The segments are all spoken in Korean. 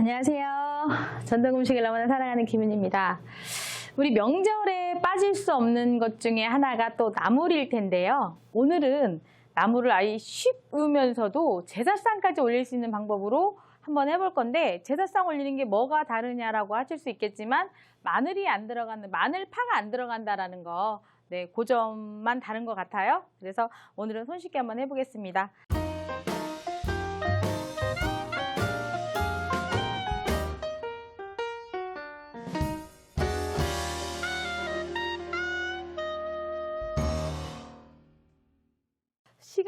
안녕하세요. 전동음식을 너무나 사랑하는 김윤입니다. 우리 명절에 빠질 수 없는 것 중에 하나가 또 나물일 텐데요. 오늘은 나물을 아예 쉽으면서도 제사상까지 올릴 수 있는 방법으로 한번 해볼 건데 제사상 올리는 게 뭐가 다르냐라고 하실 수 있겠지만 마늘이 안 들어가는 마늘 파가 안 들어간다라는 거 네, 그 점만 다른 것 같아요. 그래서 오늘은 손쉽게 한번 해보겠습니다.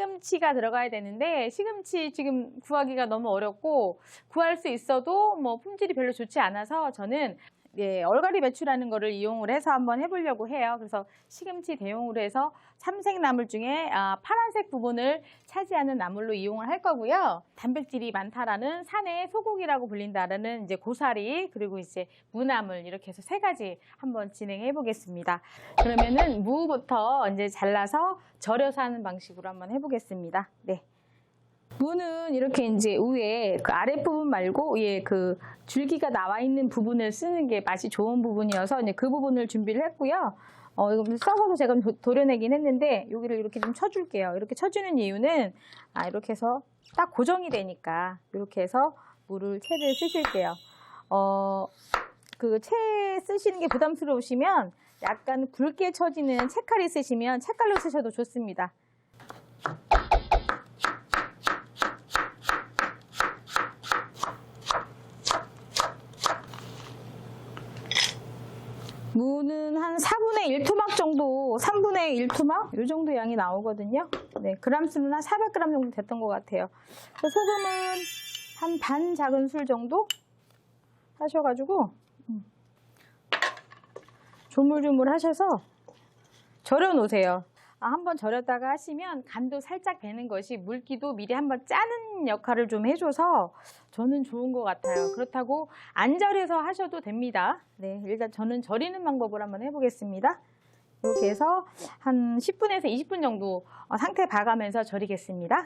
시금치가 들어가야 되는데 시금치 지금 구하기가 너무 어렵고 구할 수 있어도 뭐 품질이 별로 좋지 않아서 저는 예, 얼갈이 배추라는 거를 이용을 해서 한번 해보려고 해요. 그래서 시금치 대용으로 해서 삼색 나물 중에 아, 파란색 부분을 차지하는 나물로 이용을 할 거고요. 단백질이 많다라는 산의 소고기라고 불린다라는 이제 고사리 그리고 이제 무나물 이렇게 해서 세 가지 한번 진행해 보겠습니다. 그러면은 무부터 이제 잘라서 절여서 하는 방식으로 한번 해보겠습니다. 네. 무는 이렇게 이제 위에 그 아랫부분 말고 위에 그 줄기가 나와 있는 부분을 쓰는 게 맛이 좋은 부분이어서 이제 그 부분을 준비를 했고요. 어, 이거 썩어서 제가 도- 도려내긴 했는데 여기를 이렇게 좀 쳐줄게요. 이렇게 쳐주는 이유는 아, 이렇게 해서 딱 고정이 되니까 이렇게 해서 물을 채를 쓰실게요. 어, 그 채 쓰시는 게 부담스러우시면 약간 굵게 쳐지는 채칼이 쓰시면 채칼로 쓰셔도 좋습니다. 무는 한 4분의 1토막 정도, 3분의 1토막? 이 정도 양이 나오거든요. 네, 그람 수는 한 400g 정도 됐던 것 같아요. 소금은 한 반 작은 술 정도 하셔가지고, 음, 조물조물 하셔서 절여 놓으세요. 아, 한번 절였다가 하시면 간도 살짝 배는 것이 물기도 미리 한번 짜는 역할을 좀 해줘서 저는 좋은 것 같아요. 그렇다고 안 절여서 하셔도 됩니다. 네, 일단 저는 절이는 방법을 한번 해보겠습니다. 이렇게 해서 한 10분에서 20분 정도 어, 상태 봐가면서 절이겠습니다.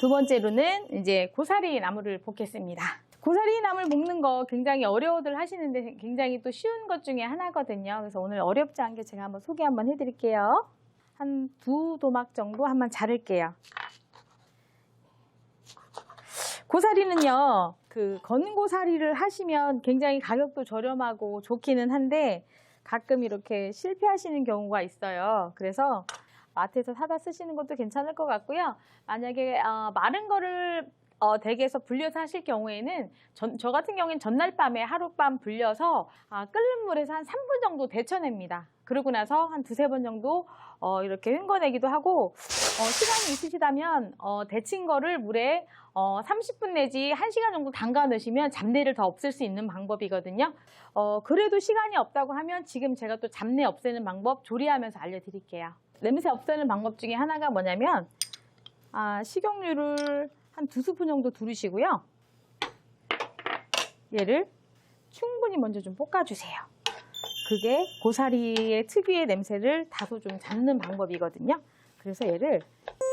두 번째로는 이제 고사리 나물을 볶겠습니다. 고사리 나물 볶는 거 굉장히 어려워들 하시는데 굉장히 또 쉬운 것 중에 하나거든요. 그래서 오늘 어렵지 않게 제가 한번 소개 한번 해드릴게요. 한 두 도막 정도 한번 자를게요. 고사리는요, 그 건고사리를 하시면 굉장히 가격도 저렴하고 좋기는 한데 가끔 이렇게 실패하시는 경우가 있어요. 그래서 마트에서 사다 쓰시는 것도 괜찮을 것 같고요. 만약에 어, 마른 거를 어, 댁에서 불려서 하실 경우에는 전- 저 같은 경우에는 전날 밤에 하룻밤 불려서 아, 끓는 물에서 한 3분 정도 데쳐냅니다. 그러고 나서 한 두세 번 정도 어, 이렇게 헹궈내기도 하고 어, 시간이 있으시다면 어, 데친 거를 물에 어, 30분 내지 1시간 정도 담가 넣으시면 잡내를 더 없앨 수 있는 방법이거든요. 어, 그래도 시간이 없다고 하면 지금 제가 또 잡내 없애는 방법 조리하면서 알려드릴게요. 냄새 없애는 방법 중에 하나가 뭐냐면 아, 식용유를 한 두 스푼 정도 두르시고요. 얘를 충분히 먼저 좀 볶아주세요. 그게 고사리의 특유의 냄새를 다소 좀 잡는 방법이거든요. 그래서 얘를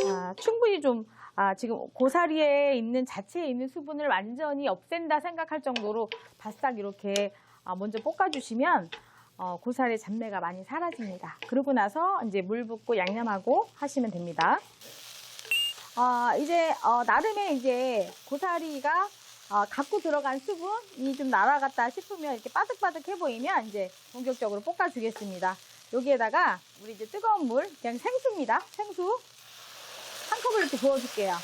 아, 충분히 좀 아, 지금 고사리에 있는 자체에 있는 수분을 완전히 없앤다 생각할 정도로 바싹 이렇게 아, 먼저 볶아주시면 어, 고사리 잡내가 많이 사라집니다. 그러고 나서 이제 물 붓고 양념하고 하시면 됩니다. 어, 이제 어, 나름의 이제 고사리가 어, 갖고 들어간 수분이 좀 날아갔다 싶으면 이렇게 바득바득해 보이면 이제 본격적으로 볶아주겠습니다. 여기에다가 우리 이제 뜨거운 물, 그냥 생수입니다. 생수 한 컵을 이렇게 부어줄게요.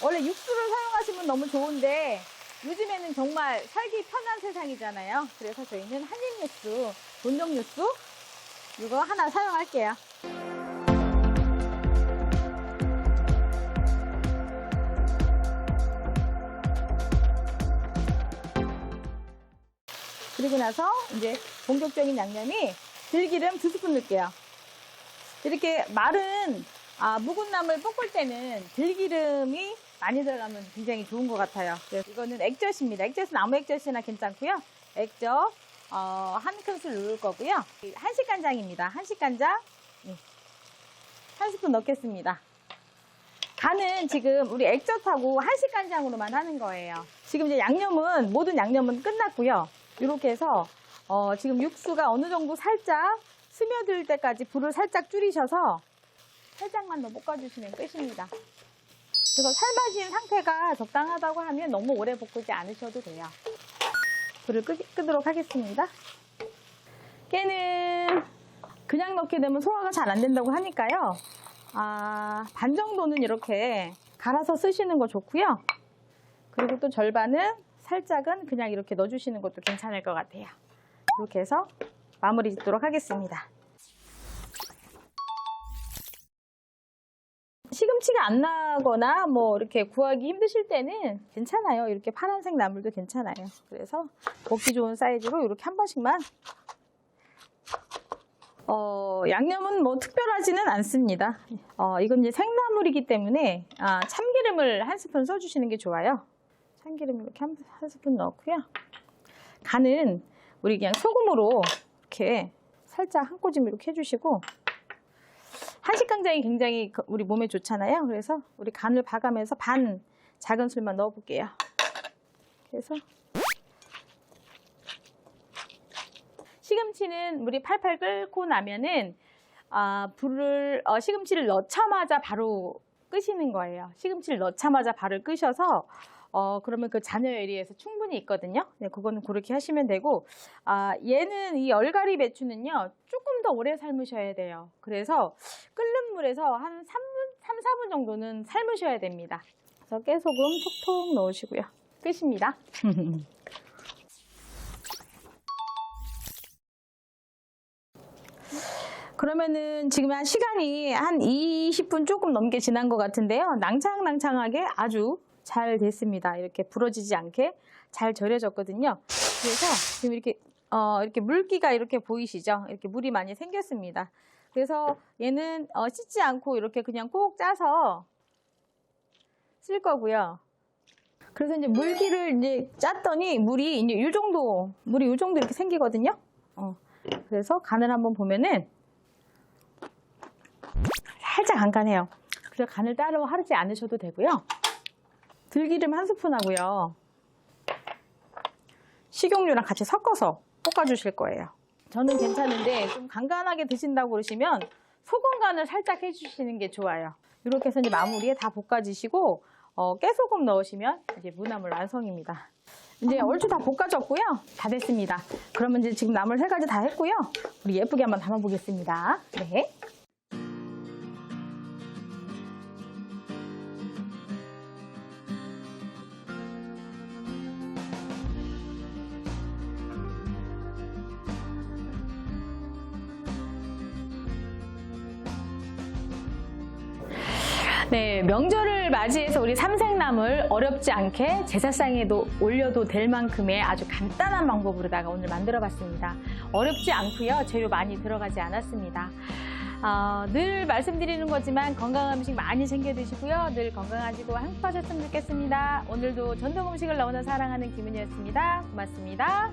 원래 육수를 사용하시면 너무 좋은데 요즘에는 정말 살기 편한 세상이잖아요. 그래서 저희는 한입 육수, 본종 육수 이거 하나 사용할게요. 그리고 나서 이제 본격적인 양념이 들기름 두 스푼 넣을게요. 이렇게 마른 아, 묵은 나물 볶을 때는 들기름이 많이 들어가면 굉장히 좋은 것 같아요. 이거는 액젓입니다. 액젓은 아무 액젓이나 괜찮고요. 액젓 어, 한 큰술 넣을 거고요. 한식 간장입니다. 한식 간장 네. 한 스푼 넣겠습니다. 간은 지금 우리 액젓하고 한식 간장으로만 하는 거예요. 지금 이제 양념은 모든 양념은 끝났고요. 이렇게 해서 어, 지금 육수가 어느 정도 살짝 스며들 때까지 불을 살짝 줄이셔서 살짝만 더 볶아주시면 끝입니다. 그래서 삶아진 상태가 적당하다고 하면 너무 오래 볶지 않으셔도 돼요. 불을 끄, 끄도록 하겠습니다. 깨는 그냥 넣게 되면 소화가 잘 안 된다고 하니까요. 아, 반 정도는 이렇게 갈아서 쓰시는 거 좋고요. 그리고 또 절반은 살짝은 그냥 이렇게 넣어주시는 것도 괜찮을 것 같아요. 이렇게 해서 마무리 짓도록 하겠습니다. 시금치가 안 나거나 뭐 이렇게 구하기 힘드실 때는 괜찮아요. 이렇게 파란색 나물도 괜찮아요. 그래서 먹기 좋은 사이즈로 이렇게 한 번씩만 어, 양념은 뭐 특별하지는 않습니다. 어, 이건 이제 생나물이기 때문에 아, 참기름을 한 스푼 써주시는 게 좋아요. 참기름 이렇게 한, 한 스푼 넣고요. 간은 우리 그냥 소금으로 이렇게 살짝 한 꼬집 이렇게 해주시고 한식간장이 굉장히 그- 우리 몸에 좋잖아요. 그래서 우리 간을 봐가면서 반 작은 술만 넣어볼게요. 그래서 시금치는 물이 팔팔 끓고 나면은 아, 불을 어, 시금치를 넣자마자 바로 끄시는 거예요. 시금치를 넣자마자 바로 끄셔서 어, 그러면 그 잔여 열이에서 충분히 있거든요. 네, 그거는 그렇게 하시면 되고 아, 얘는 이 얼갈이 배추는요. 조금 더 오래 삶으셔야 돼요. 그래서 끓는 물에서 한 3분, 3, 4분 정도는 삶으셔야 됩니다. 그래서 깨소금 톡톡 넣으시고요. 끝입니다. 그러면은 지금 한 시간이 한 20분 조금 넘게 지난 것 같은데요. 낭창낭창하게 아주 잘 됐습니다. 이렇게 부러지지 않게 잘 절여졌거든요. 그래서 지금 이렇게 어, 이렇게 물기가 이렇게 보이시죠? 이렇게 물이 많이 생겼습니다. 그래서 얘는 어, 씻지 않고 이렇게 그냥 꼭 짜서 쓸 거고요. 그래서 이제 물기를 이제 짰더니 물이 이제 이 정도 물이 이 정도 이렇게 생기거든요. 어, 그래서 간을 한번 보면은 살짝 간간해요. 그래서 간을 따로 하지 않으셔도 되고요. 들기름 한 스푼 하고요. 식용유랑 같이 섞어서 볶아주실 거예요. 저는 괜찮은데 좀 간간하게 드신다고 그러시면 소금 간을 살짝 해주시는 게 좋아요. 이렇게 해서 이제 마무리에 다 볶아주시고 어, 깨소금 넣으시면 이제 무나물 완성입니다. 이제 얼추 다 볶아졌고요. 다 됐습니다. 그러면 이제 지금 나물 세 가지 다 했고요. 우리 예쁘게 한번 담아보겠습니다. 네. 네, 명절을 맞이해서 우리 삼색나물 어렵지 않게 제사상에도 올려도 될 만큼의 아주 간단한 방법으로다가 오늘 만들어 봤습니다. 어렵지 않고요. 재료 많이 들어가지 않았습니다. 어, 늘 말씀드리는 거지만 건강한 음식 많이 챙겨 드시고요. 늘 건강하시고 행복하셨으면 좋겠습니다. 오늘도 전통 음식을 너무나 사랑하는 김은이었습니다. 고맙습니다.